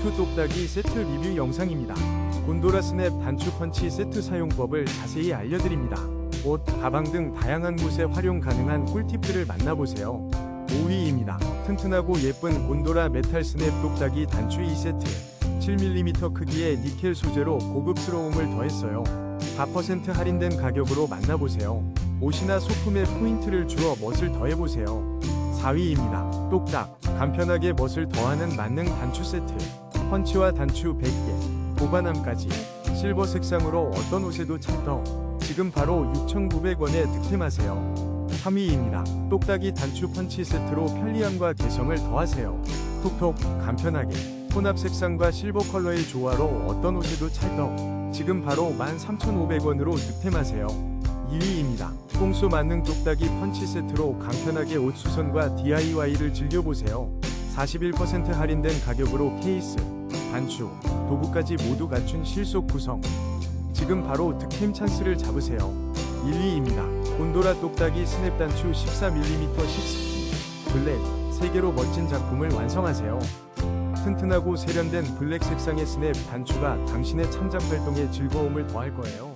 곤투 똑딱이 세트 리뷰 영상입니다. 곤도라 스냅 단추 펀치 세트 사용법을 자세히 알려드립니다. 옷, 가방 등 다양한 곳에 활용 가능한 꿀팁들을 만나보세요. 5위입니다. 튼튼하고 예쁜 곤도라 메탈 스냅 똑딱이 단추 2세트. 7mm 크기의 니켈 소재로 고급스러움을 더했어요. 4% 할인된 가격으로 만나보세요. 옷이나 소품에 포인트를 주어 멋을 더해보세요. 4위입니다. 똑딱 간편하게 멋을 더하는 만능 단추 세트 펀치와 단추 100개 보관함까지 실버 색상으로 어떤 옷에도 찰떡. 지금 바로 6,900원에 득템하세요. 3위입니다. 똑딱이 단추 펀치 세트로 편리함과 개성을 더하세요. 톡톡 간편하게. 혼합 색상과 실버 컬러의 조화로 어떤 옷에도 찰떡. 지금 바로 13,500원으로 득템하세요. 2위입니다. 꽁소 만능 똑딱이 펀치 세트로 간편하게 옷 수선과 DIY를 즐겨보세요. 41% 할인된 가격으로 케이스, 단추, 도구까지 모두 갖춘 실속 구성. 지금 바로 득템 찬스를 잡으세요. 1위입니다. 곤도라 똑딱이 스냅 단추 14mm 6키 블랙 3개로 멋진 작품을 완성하세요. 튼튼하고 세련된 블랙 색상의 스냅 단추가 당신의 창작 활동에 즐거움을 더할 거예요.